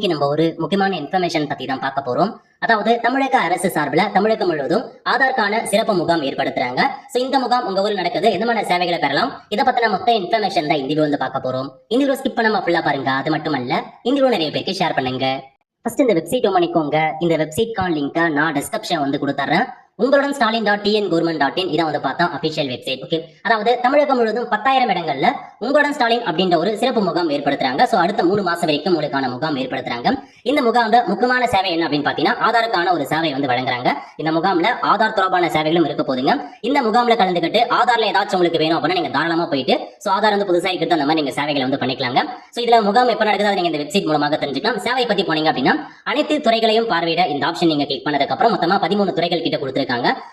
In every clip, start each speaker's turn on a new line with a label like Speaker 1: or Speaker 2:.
Speaker 1: இன்னைக்கு நம்ம ஒரு முக்கியமான இன்ஃபர்மேஷன் பத்தி தான் பார்க்க போறோம். அதாவது தமிழக அரசு சார்பில் தமிழகம் முழுவதும் ஆதார்க்கான சிறப்பு முகாம் ஏற்படுத்துறாங்க. ஸோ இந்த முகாம் உங்க ஊரில் நடக்குது. எந்த மாதிரி சேவைகளை பெறலாம்? இதை பத்தின மொத்த இன்ஃபர்மேஷன் தான் இந்த வந்து பார்க்க போறோம். இந்த வீடியோ ஸ்கிப் பண்ணாம ஃபுல்லா பாருங்க. அது மட்டுமல்ல அல்ல இந்த நிறைய பேருக்கு ஷேர் பண்ணுங்க. ஃபர்ஸ்ட் இந்த வெப்சைட் பண்ணிக்கோங்க. இந்த வெப்சைட்கான லிங்கை நான் டிஸ்கிரிப்ஷன் வந்து கொடுத்துறேன். உங்களுடன் Stalin dot TN government dot in இதான் வந்து பார்த்தா அபிஷியல் வெப்சைட் ஓகே அதாவது தமிழகம் முழுவதும் பத்தாயிரம் இடங்கள்ல உங்களுடன் ஸ்டாலின் அப்படின்ற ஒரு சிறப்பு முகாம் ஏற்படுத்துறாங்க. ஸோ அடுத்த மூணு மாசம் வரைக்கும் உங்களுக்கான முகாம் ஏற்படுத்துறாங்க. இந்த முகாம்ல முக்கியமான சேவை என்ன அப்படின்னு பாத்தீங்கன்னா ஆதாருக்கான ஒரு சேவை வந்து வழங்குறாங்க. இந்த முகாம்ல ஆதார் தொடர்பான சேவைகளும் இருக்க போதுங்க. இந்த முகாம்ல கலந்துக்கிட்டு ஆதார்ல ஏதாச்சும் உங்களுக்கு வேணும் அப்படின்னா நீங்க தாராளமா போயிட்டு சோ ஆதார் வந்து புதுசா இருக்கிறது அந்த மாதிரி நீங்க சேவைகளை வந்து பண்ணிக்கலாங்க. சோ இதுல முகாம் எப்ப நடக்குது அதை நீங்க இந்த வெப்சைட் மூலமாக தெரிஞ்சுக்கலாம். சேவை பத்தி போனீங்க அப்படின்னா அனைத்து துறைகளையும் பார்வையிட இந்த ஆப்ஷன் நீங்க கிளிக் பண்ணதுக்கு அப்புறம் மொத்தமா பதிமூணு துறைகள் கிட்ட கொடுத்துருக்காங்க.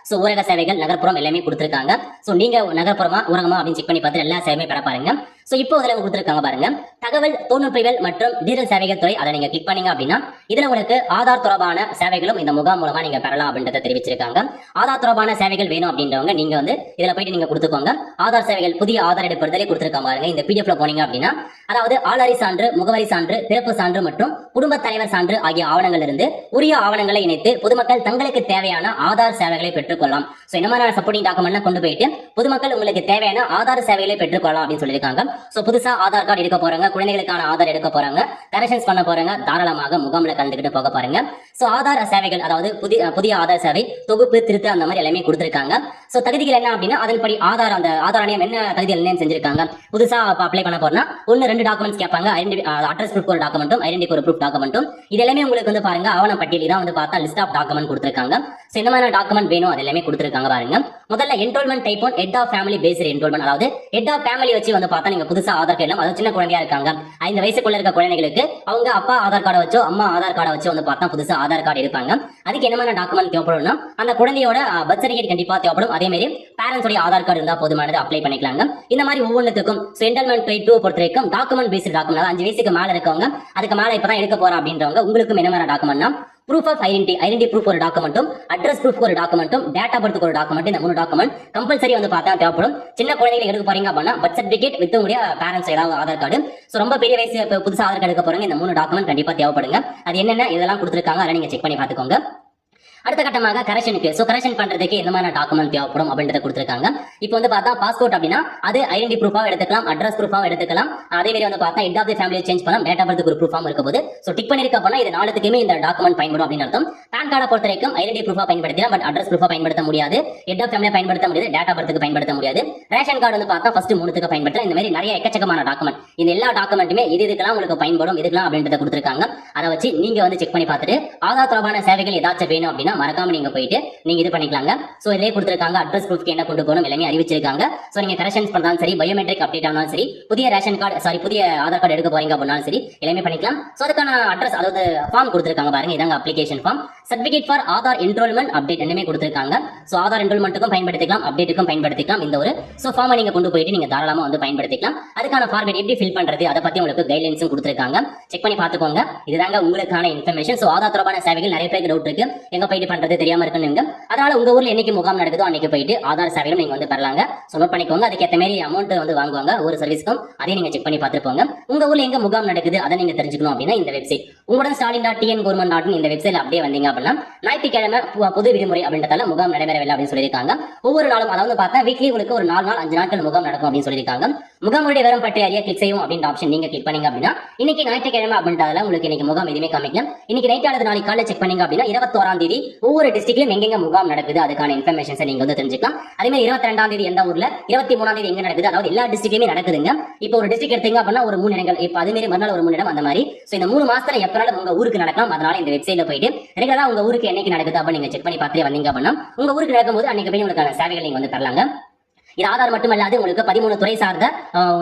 Speaker 1: சோ ஊரக சேவைகள் நகர்ப்புறம் எல்லாமே கொடுத்துருக்காங்க. ஸோ நீங்க நகர்ப்புறமா ஊரகமா அப்படின்னு செக் பண்ணி பார்த்து எல்லா சேவையுமே பெற பாருங்க. சோ இப்போ இதுல கொடுத்துருக்காங்க பாருங்க. தகவல் தொழில்நுட்பவியல் மற்றும் டிஜிட்டல் சேவைகள் துறை அதை நீங்க கிளிக் பண்ணீங்க அப்படின்னா இதுல உங்களுக்கு ஆதார் தொடர்பான சேவைகளும் இந்த முகாம் மூலமா நீங்க பெறலாம் அப்படின்றத தெரிவிச்சிருக்காங்க. ஆதார் தொடர்பான சேவைகள் வேணும் அப்படின்றவங்க நீங்க வந்து இதுல போயிட்டு நீங்க கொடுத்துக்கோங்க. ஆதார் சேவைகள் புதிய ஆதார் எடுப்பதிலே கொடுத்துருக்காங்க பாருங்க. இந்த பிடிஎஃப்ல போனீங்க அப்படின்னா அதாவது ஆளாரி சான்று முகவரி சான்று பிறப்பு சான்று மற்றும் குடும்ப தலைவர் சான்று ஆகிய ஆவணங்கள் இருந்து உரிய ஆவணங்களை இணைத்து பொதுமக்கள் தங்களுக்கு தேவையான ஆதார் சேவைகளை பெற்றுக்கொள்ளலாம். சோ இந்த மாதிரியான சப்போர்ட்டிங் டாக்குமெண்ட் கொண்டு போயிட்டு பொதுமக்கள் உங்களுக்கு தேவையான ஆதார் சேவைகளை பெற்றுக்கொள்ளலாம் அப்படின்னு சொல்லியிருக்காங்க. சோ புதுசா ஆதார் கார்டு எடுக்க போறாங்க. குழந்தைகளுக்கான ஆதார் எடுக்க போறாங்க. கரெக்ஷன்ஸ் பண்ண போறாங்க. தாராளமாக முகாம்ல கலந்துக்கிட்டு போக பாருங்க. சோ ஆதார் சேவைகள் அதாவது புதிய புதிய ஆதார் சேவை தொகுப்பு திருத்து அந்த மாதிரி எல்லாமே கொடுத்துருக்காங்க. சோ தகுதிகள் என்ன அப்படின்னா அதன்படி ஆதார் அந்த ஆதார் ஆணையம் என்ன தகுதிகள் என்ன செஞ்சிருக்காங்க? புதுசா அப்ளை பண்ண போறோம்னா ஒன்னு ரெண்டு டாக்குமெண்ட்ஸ் கேட்பாங்க. ஐடென்டி அட்ரஸ் ப்ரூஃப் ஒரு டாக்குமெண்ட்டும் ஐடென்டி ஒரு ப்ரூஃப் டாக்குமெண்ட்டும் இது எல்லாமே உங்களுக்கு வந்து பாருங்க ஆவண பட்டியல் தான் வந்து பார்த்தா லிஸ்ட் ஆஃப் டாக்குமெண்ட் கொடுத்துருக்காங்க. சோ இந்த மாதிரி டாக்குமெண்ட் வேணும் அது எல்லாமே கொடுத்துருக்காங்க பாருங்க. முதல்ல enrolment type one head of family based enrolment அதாவது ஹெட் ஆஃப் ஃபேமிலி வச்சு வந்து பார்த்தா நீங்க புதுசா ஆதார் கார்டு அதாவது சின்ன குழந்தையா இருக்காங்க. ஐந்து வயசுக்குள்ள இருக்க குழந்தைகளுக்கு அவங்க அப்பா ஆதார் கார்டை வச்சோ அம்மா ஆதார் கார்டை வச்சோ வந்து பார்த்தா புதுசா ஆதார் கார்டு எடுப்பாங்க அதுக்கு என்ன மாதிரி டாக்குமெண்ட் தேவைப்படும்னா அந்த குழந்தையோட பர்த் சர்டிஃபிகேட் கண்டிப்பா தேவைப்படும். அதே மாதிரி பேரண்ட்ஸுடைய ஆதார் கார்டு இருந்தா போதுமானது அப்ளை பண்ணிக்கலாங்க. இந்த மாதிரி ஒவ்வொன்றுத்துக்கும் சென்டல்மெண்ட் பே டூ பொறுத்த வரைக்கும் டாக்குமெண்ட் பேஸ்ட் டாக்குமெண்ட் அஞ்சு வயசுக்கு மேல இருக்கவங்க அதுக்கு மேல இப்பதான் எடுக்க போகிறோம் அப்படின்றவங்க உங்களுக்கும் என்ன மாதிரி டாக்குமெண்ட்னா proof of identity identity proof ஒரு டாக்குமெண்ட்டும் அட்ரஸ் ப்ரூஃப் ஒரு டாக்குமெண்ட்டும் டேட்டா பர்த்துக்கு ஒரு டாக்குமெண்ட் இந்த மூணு டாக்குமெண்ட் கம்பல்சரி வந்து பார்த்தா தேவைப்படும். சின்ன குழந்தைகளை எடுக்க போறீங்க அப்படின்னா பர்த் சர்டிஃபிகேட் வித் உங்களுடைய பேரண்ட்ஸ் ஏதாவது ஆதார் கார்டு ஸோ ரொம்ப பெரிய வயசு புதுசாக ஆதார் கார்டு எடுக்க போறீங்க இந்த மூணு டாக்குமெண்ட் கண்டிப்பா தேவைப்படுங்க. அது என்னென்ன இதெல்லாம் கொடுத்துருக்காங்க அதை நீங்க செக் பண்ணி பார்த்துக்கோங்க. அடுத்த கட்டமாக கரெக்ஷனுக்கு ஸோ கரெக்ஷன் பண்றதுக்கு எந்த மாதிரி டாக்குமெண்ட் தேவைப்படும் அப்படின்றத கொடுத்துருக்காங்க. இப்போ வந்து பார்த்தா பாஸ்போர்ட் அப்படின்னா அது ஐடென்டி ப்ரூஃபாக எடுத்துக்கலாம் அட்ரஸ் ப்ரூஃபாக எடுத்துக்கலாம். அதே மாதிரி வந்து பார்த்தா head of the family change பண்ணலாம் டேட் ஆஃப் பர்த்துக்கு ஒரு ப்ரூஃபாக இருக்க போது ஸோ டிக் பண்ணிருக்க அப்படின்னா இது நாலுத்துக்குமே இந்த டாக்குமெண்ட் பயன்படும் அப்படின்னு அர்த்தம். பேன் கார்டை பொறுத்த வரைக்கும் ஐடென்டி ப்ரூஃபாக பயன்படுத்தலாம் பட் அட்ரஸ் ப்ரூஃபாக பயன்படுத்த முடியாது. ஹெட் ஆஃப் ஃபேமிலியை பயன்படுத்த முடியாது டேட் ஆஃப் பர்த்துக்கு பயன்படுத்த முடியாது. ரேஷன் கார்டு வந்து பார்த்தா ஃபர்ஸ்ட் மூணுத்துக்கு பயன்படுத்தலாம். இந்த மாதிரி நிறைய எக்கச்சக்கமான டாக்குமெண்ட் இந்த எல்லா டாக்குமெண்ட்டுமே இது இதுக்கெல்லாம் உங்களுக்கு பயன்படும் இதுக்கெல்லாம் அப்படின்றத கொடுத்துருக்காங்க. அதை வச்சு நீங்க வந்து செக் பண்ணி பார்த்துட்டு ஆதார் தொடர்பான சேவைகள் ஏதாச்சும் வேணும் அப்படின்னா மறக்காம நீங்க போயிட்டு நீங்க இது பண்ணிக்கலாங்க. சோ இதுலயே கொடுத்துருக்காங்க அட்ரஸ் ப்ரூஃப்க்கு என்ன கொண்டு போகணும் எல்லாமே அறிவிச்சிருக்காங்க. சோ நீங்க கரெக்ஷன்ஸ் பண்ணாலும் சரி பயோமெட்ரிக் அப்டேட் ஆனாலும் சரி புதிய ரேஷன் கார்டு சாரி புதிய ஆதார் கார்டு எடுக்க போறீங்க அப்படின்னாலும் சரி எல்லாமே பண்ணிக்கலாம். சோ அதுக்கான அட்ரஸ் அதாவது ஃபார்ம் கொடுத்துருக்காங்க பாருங்க இதாங்க application form certificate for Aadhaar enrolment update என்னமே கொடுத்துருக்காங்க. சோ ஆதார் என்ரோல்மெண்ட்டுக்கும் பயன்படுத்திக்கலாம் அப்டேட்டுக்கும் பயன்படுத்திக்கலாம் இந்த ஒரு. சோ ஃபார்மை நீங்க கொண்டு போயிட்டு நீங்க தாராளமா வந்து பயன்படுத்திக்கலாம். அதுக்கான ஃபார்மேட் எப்படி ஃபில் பண்றது அதை பத்தி உங்களுக்கு கைட்லைன்ஸும் கொடுத்துருக்காங்க. செக் பண்ணி பாத்துக்கோங்க இதுதாங்க உங்களுக்கான இன்ஃபர்மேஷன் சோ ஆதார் தொடர்பான சேவைகள் நிறைய பேருக்கு டவுட் இருக்கு. எங்க போயிட்டு பண்றது தெரியாம இருக்குன்னு அதனால உங்க ஊர்ல என்னைக்கு முகாம் நடக்குதோ அன்னைக்கு போயிட்டு ஆதார் சேவைகளும் நீங்க வந்து பெறலாங்க. ஸோ நோட் பண்ணிக்கோங்க. அதுக்கேற்ற மாதிரி அமௌண்ட் வந்து வாங்குவாங்க. ஒரு சர்வீஸ்க்கும் அதையும் நீங்க செக் பண்ணி பார்த்துருப்போங்க உங்க ஊர்ல எங்க முகாம் நடக்குது? அதை நீங்க தெரிஞ்சுக்கணும் அப்படின்னா இந்த வெப்சைட் உங்களோட Stalin dot TN government dot இந்த வெப்சைட்ல அப்படியே வந்தீங்க அப்படின்னா ஞாயிற்றுக்கிழமை பொது விடுமுறை அப்படின்றதால முகாம் நடைபெறவில்லை அப்படின்னு சொல்லியிருக்காங்க. ஒவ்வொரு நாளும் அதாவது பார்த்தா வீக்லி உங்களுக்கு ஒரு நாலு நாள் அஞ்சு நாட்கள் முகாம் நடக்கும் அப்படின்னு சொல்லியிருக்காங்க. முகாமுடைய விவரம் பற்றி அறிய கிளிக் செய்யும் அப்படின்ற ஆப்ஷன் நீங்க கிளிக் பண்ணீங்க அப்படின்னா இன்னைக்கு ஞாயிற்றுக்கிழமை அப்படின்றதால உங்களுக்கு இன்னைக்கு முகாம் எதுவுமே காமிக்கலாம் இன்னைக்கு நைட் ஆனது நாளைக்கு காலையில் செக் பண்ணீங்க அப்படின்னா இருபத்தோராம் தேதி ஒவ்வொரு டிஸ்ட்ரிக்ட்லயும் எங்கெங்க முகாம் நடக்குது அதுக்கான இன்ஃபர்மேஷன்ஸை நீங்க வந்து தெரிஞ்சுக்கலாம். அதே மாதிரி இருபத்தி ரெண்டாம் தேதி எந்த ஊர்ல இருபத்தி மூணாம் தேதி எங்க நடக்குது அதாவது எல்லா டிஸ்ட்ரிக்ட்லயுமே நடக்குதுங்க. இப்போ ஒரு டிஸ்ட்ரிக்ட் எடுத்தீங்க அப்படின்னா ஒரு மூணு இடங்கள் இப்போ அதே மாதிரி மறுநாள் ஒரு மூணு இடம் அந்த மாதிரி. சோ இந்த மூணு மாசத்துல எப்ப எப்பனாலும் உங்க ஊருக்கு நடக்கலாம். அதனால இந்த வெப்சைட்ல போயிட்டு ரெகுலரா உங்க ஊருக்கு என்னைக்கு நடக்குது அப்படின்னு நீங்க செக் பண்ணி பார்த்துட்டு வந்தீங்க அப்படின்னா உங்க ஊருக்கு நடக்கும்போது அன்னைக்கு போய் உங்களுக்கான சேவைகள் நீங்க வந்து தரலாங்க. இது ஆதார் மட்டுமல்லாது உங்களுக்கு பதிமூணு துறை சார்ந்த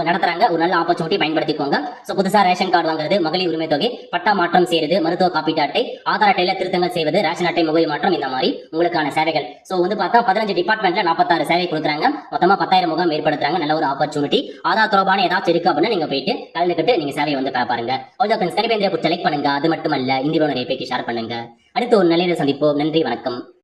Speaker 1: நடத்துறாங்க. ஒரு நல்ல ஆப்பர்ச்சுனிட்டி பயன்படுத்திக்கோங்க. ஸோ புதுசா ரேஷன் கார்டு வாங்குறது மகளிர் உரிமை தொகை பட்டா மாற்றம் செய்யறது மருத்துவ காப்பீட்டு அட்டை ஆதார் அட்டையில திருத்தங்கள் செய்வது ரேஷன் அட்டை முகவரி மாற்றம் இந்த மாதிரி உங்களுக்கான சேவைகள். ஸோ வந்து பார்த்தா பதினஞ்சு டிபார்ட்மெண்ட்ல நாற்பத்தாறு சேவை கொடுக்குறாங்க. மொத்தமா பத்தாயிரம் முகாம் ஏற்படுத்துறாங்க. நல்ல ஒரு ஆப்பர்ச்சுனிட்டி ஆதார் தொடர்பான ஏதாச்சும் இருக்கு அப்படின்னா நீங்க போயிட்டு கலந்துக்கிட்டு நீங்க சேவையை வந்து பா- பாருங்க. அவ்வளோ ஃப்ரெண்ட்ஸ் கனிபேந்திர செலக்ட் பண்ணுங்க. அது மட்டுமல்ல இந்தியாவில் நிறைய பேருக்கு ஷேர் பண்ணுங்க. அடுத்து ஒரு நல்ல சந்திப்போம். நன்றி வணக்கம்.